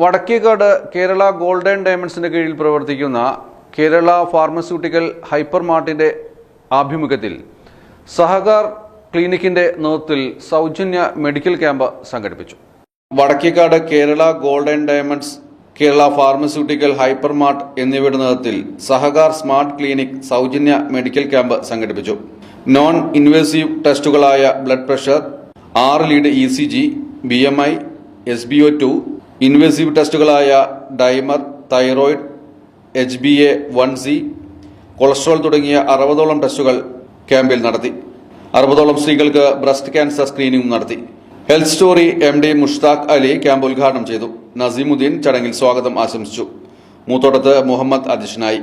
Vadakkekad Kerala golden ഡയമണ്ട്സിന്റെ കീഴിൽ പ്രവർത്തിക്കുന്ന Kerala pharmaceutical hyper മാർട്ടിന്റെ ആഭിമുഖ്യത്തിൽ സഹകാർ ക്ലിനിക്കിന്റെ നേതൃത്വത്തിൽ സൗജന്യ മെഡിക്കൽ ക്യാമ്പ് സംഘടിപ്പിച്ചു. Vadakkekad Kerala golden diamonds Kerala pharmaceutical hyper mart എന്നിവയുടെ നേതൃത്വത്തിൽ സഹകാർ സ്മാർട്ട് ക്ലിനിക് സൗജന്യ മെഡിക്കൽ ക്യാമ്പ് സംഘടിപ്പിച്ചു. നോൺ ഇൻവേസീവ് ടെസ്റ്റുകളായ ബ്ലഡ് പ്രഷർ ആറ് lead E C G B M I S B O two invasive ടെസ്റ്റുകളായ dimer thyroid H B A one C cholesterol തുടങ്ങിയ അറുപതോളം ടെസ്റ്റുകൾ ക്യാമ്പിൽ നടത്തി. അറുപതോളം സ്ത്രീകൾക്ക് ബ്രസ്റ്റ് ക്യാൻസർ സ്ക്രീനിംഗ് നടത്തി. Health story M D Mushtaq Ali camp ഉദ്ഘാടനം ചെയ്തു. നസീമുദ്ദീൻ ചടങ്ങിൽ സ്വാഗതം ആശംസിച്ചു. മൂത്തോട്ടത്ത് മുഹമ്മദ് അധ്യക്ഷനായി.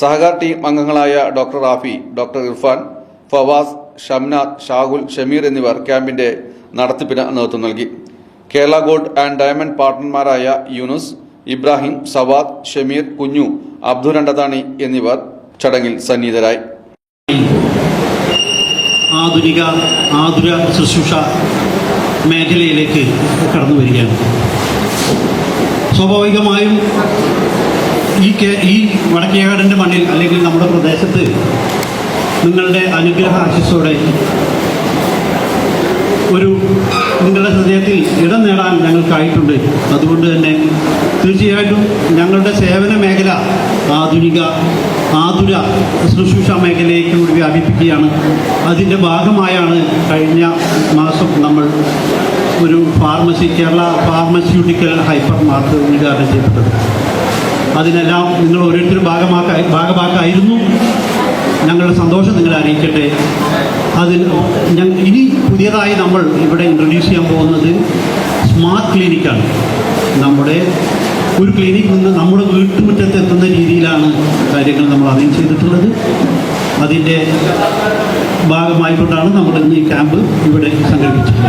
സഹകാർ ടീം അംഗങ്ങളായ ഡോക്ടർ റാഫി ഡോക്ടർ ഇർഫാൻ ഫവാസ് ഷംനാഥ് ഷാഹുൽ ഷമീർ എന്നിവർ ക്യാമ്പിന്റെ നടത്തിപ്പിന് നേതൃത്വം നൽകി. കേരള ഗോൾഡ് ആൻഡ് ഡയമണ്ട് പാർട്ണർമാരായ യൂനുസ് ഇബ്രാഹിം സവാദ് ഷമീർ കുഞ്ഞു അബ്ദുൽ രണ്ടതാണി എന്നിവർ ചടങ്ങിൽ സന്നിഹിതരായി. ആധുനിക ആതുര ശുശ്രൂഷ മേഖലയിലേക്ക് കടന്നു വരികയാണ്. സ്വാഭാവികമായും ഈ ഈ വടക്കേകാടിന്റെ മണ്ണിൽ അല്ലെങ്കിൽ നമ്മുടെ പ്രദേശത്ത് നിങ്ങളുടെ അനുഗ്രഹ ആശിസോടെ ഒരു നിങ്ങളുടെ ഹൃദയത്തിൽ ഇടം നേടാൻ ഞങ്ങൾക്കായിട്ടുണ്ട്. അതുകൊണ്ട് തന്നെ തീർച്ചയായിട്ടും ഞങ്ങളുടെ സേവന മേഖല ആധുനിക ആതുര ശുശ്രൂഷ മേഖലയിലേക്ക് കൂടി വ്യാപിപ്പിക്കുകയാണ്. അതിന്റെ ഭാഗമായാണ് കഴിഞ്ഞ മാസം നമ്മൾ ഒരു pharmacy Kerala pharmaceutical hyper mart ഉദ്ഘാടനം ചെയ്യപ്പെട്ടത്. അതിനെല്ലാം നിങ്ങൾ ഓരോരുത്തരും ഭാഗമാക്ക ഭാഗമാക്കായിരുന്നു ഞങ്ങളുടെ സന്തോഷം നിങ്ങൾ അറിയിക്കട്ടെ. അതിൽ ഇനി പുതിയതായി നമ്മൾ ഇവിടെ ഇൻട്രൊഡ്യൂസ് ചെയ്യാൻ പോകുന്നത് സ്മാർട്ട് ക്ലിനിക്കാണ് നമ്മുടെ ഒരു ക്ലിനിക് നിന്ന് നമ്മുടെ വീട്ടുമുറ്റത്ത് എത്തുന്ന രീതിയിലാണ് കാര്യങ്ങൾ നമ്മൾ അറേഞ്ച് ചെയ്തിട്ടുള്ളത്. അതിന്റെ ഭാഗമായിക്കൊണ്ടാണ് നമ്മൾ ഇന്ന് ഈ ക്യാമ്പ് ഇവിടെ സംഘടിപ്പിച്ചത്.